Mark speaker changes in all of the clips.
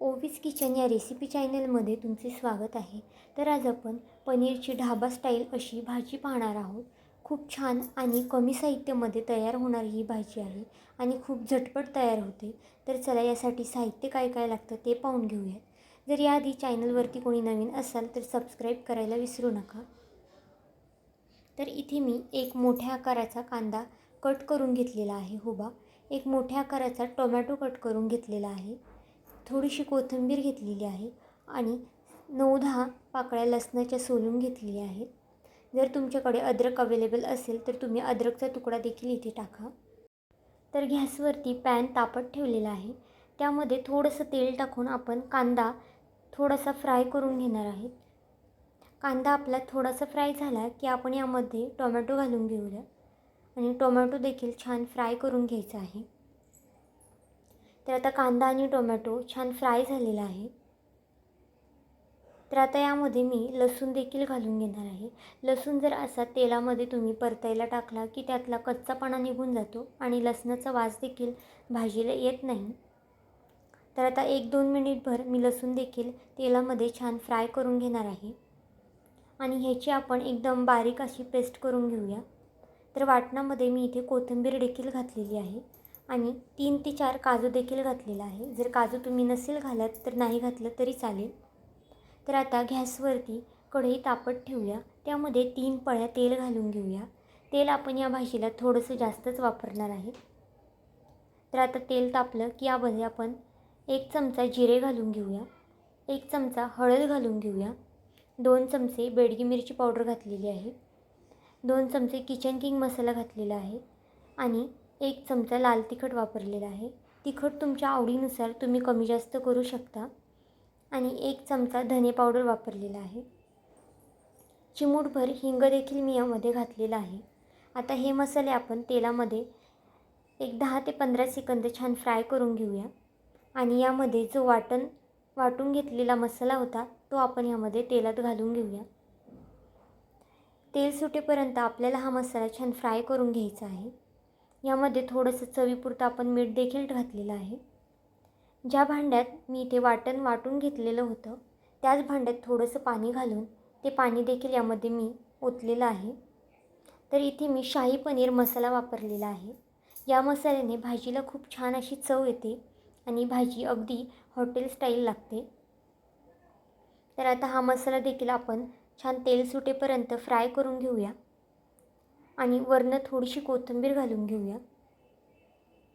Speaker 1: ओवीस kitchen या recipe चॅनलमध्ये तुमचे स्वागत आहे. तर आज आपण पनीरची ढाबा स्टाईल अशी भाजी पाहणार आहोत. खूप छान आणि कमी साहित्यामध्ये तयार होणारी ही भाजी आहे आणि खूप झटपट तयार होते. तर चला यासाठी साहित्य काय काय लागतं ते पाहून घेऊयात. जर याआधी चॅनलवरती कोणी नवीन असाल तर सबस्क्राईब करायला विसरू नका. तर इथे मी एक मोठ्या आकाराचा कांदा कट करून घेतलेला आहे. हुबा एक मोठ्या आकाराचा टोमॅटो कट करून घेतलेला आहे. थोडीशी कोथिंबीर घेतलेली आहे आणि नऊ दहा पाकळ्या लसणाच्या सोलून घेतलेल्या आहेत. जर तुमच्याकडे अद्रक अवेलेबल असेल तर तुम्ही अद्रकचा तुकडा देखील इथे टाका. तर गॅसवरती पॅन तापत ठेवलेला आहे. त्यामध्ये थोडंसं तेल टाकून आपण कांदा थोडासा फ्राय करून घेणार आहेत. कांदा आपला थोडासा फ्राय झाला की आपण यामध्ये टोमॅटो घालून घेऊया. आणि टोमॅटो देखील छान फ्राय करून घ्यायचा आहे. तर आता कांदा आणि टोमॅटो छान फ्राय झालेला आहे. तर आता यामध्ये मी लसूण देखील घालून घेणार आहे. लसूण जर असा तेलामध्ये तुम्ही परतायला टाकला की त्यातला कच्चापणा निघून जातो आणि लसणाचा वास देखील भाजीला येत नाही. तर आता एक दोन मिनिटभर मी लसूण देखील तेलामध्ये छान फ्राय करून घेणार आहे. आणि ह्याची आपण एकदम बारीक अशी पेस्ट करून घेऊया. तर वाटणामध्ये मी इथे कोथिंबीर देखील घातलेली आहे. आणि तीन ते चार काजू देखील घातलेला आहे. जर काजू तुम्ही नसेल घालत तर नाही घातलं तरी चालेल. तर आता गॅसवरती कढई तापत ठेवूया. त्यामध्ये तीन पळ्या तेल घालून घेऊया. तेल आपण या भाजीला थोडंसं जास्तच वापरणार आहे. तर आता तेल तापलं की यामध्ये आपण एक चमचा जिरे घालून घेऊया. एक चमचा हळद घालून घेऊया. दोन चमचे बेडगी मिरची पावडर घातलेली आहे. दोन चमचे किचन किंग मसाला घातलेला आहे. आणि एक चमचा लाल तिखट वापरलेला आहे. तिखट तुमच्या आवडीनुसार तुम्ही कमी जास्त करू शकता. आणि एक चमचा धने पावडर वापरलेला आहे. चिमूटभर हिंग देखील मी यामध्ये घातलेला आहे. आता हे मसाले आपण तेलामध्ये एक दहा ते पंधरा सेकंद छान फ्राय करून घेऊया. आणि यामध्ये जो वाटण वाटून घेतलेला मसाला होता तो आपण यामध्ये तेलात घालून घेऊया. तेल सुटेपर्यंत आपल्याला हा मसाला छान फ्राय करून घ्यायचा आहे. यामध्ये थोडंसं चवीपुरतं आपण मीठ देखील घातलेलं आहे. ज्या भांड्यात मी इथे वाटण वाटून घेतलेलं होतं त्याच भांड्यात थोडंसं पाणी घालून ते पाणी देखील यामध्ये मी ओतलेलं आहे. तर इथे मी शाही पनीर मसाला वापरलेला आहे. या मसाल्याने भाजीला खूप छान अशी चव येते आणि भाजी अगदी हॉटेल स्टाईल लागते. तर आता हा मसाला देखील आपण छान तेल सुटेपर्यंत फ्राय करून घेऊया. आणि वरनं थोडीशी कोथिंबीर घालून घेऊया.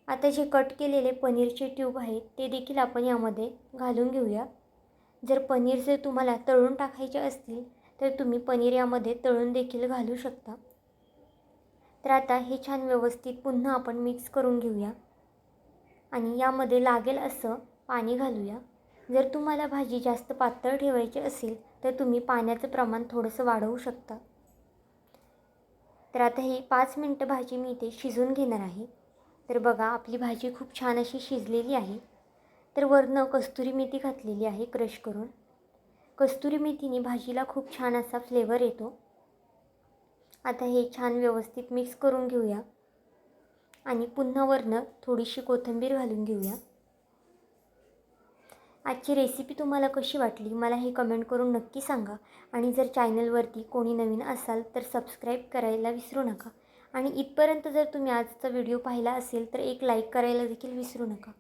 Speaker 1: आता जे कट केलेले पनीरचे ट्यूब आहेत ते देखील आपण यामध्ये घालून घेऊया. जर पनीर जर तुम्हाला तळून टाकायचे असतील तर तुम्ही पनीर यामध्ये तळून देखील घालू शकता. तर आता हे छान व्यवस्थित पुन्हा आपण मिक्स करून घेऊया. आणि यामध्ये लागेल असं पाणी घालूया. जर तुम्हाला भाजी जास्त पातळ ठेवायची असेल तर तुम्ही पाण्याचं प्रमाण थोडंसं वाढवू शकता. तर आता ही पाच मिनटं भाजी मी इथे शिजून घेणार आहे. तर बघा आपली भाजी खूप छान अशी शिजलेली आहे. तर वरनं कस्तुरी मेथी घातलेली आहे क्रश करून. कस्तुरी मेथीने भाजीला खूप छान असा फ्लेवर येतो. आता हे छान व्यवस्थित मिक्स करून घेऊया. आणि पुन्हा वरनं थोडीशी कोथिंबीर घालून घेऊया. आजची रेसिपी तुम्हाला कशी वाटली मला हे कमेंट करून नक्की सांगा. आणि जर चॅनलवरती कोणी नवीन असाल तर सबस्क्राईब करायला विसरू नका. आणि इथपर्यंत जर तुम्ही आजचा व्हिडिओ पाहिला असेल तर एक लाईक करायला देखील विसरू नका.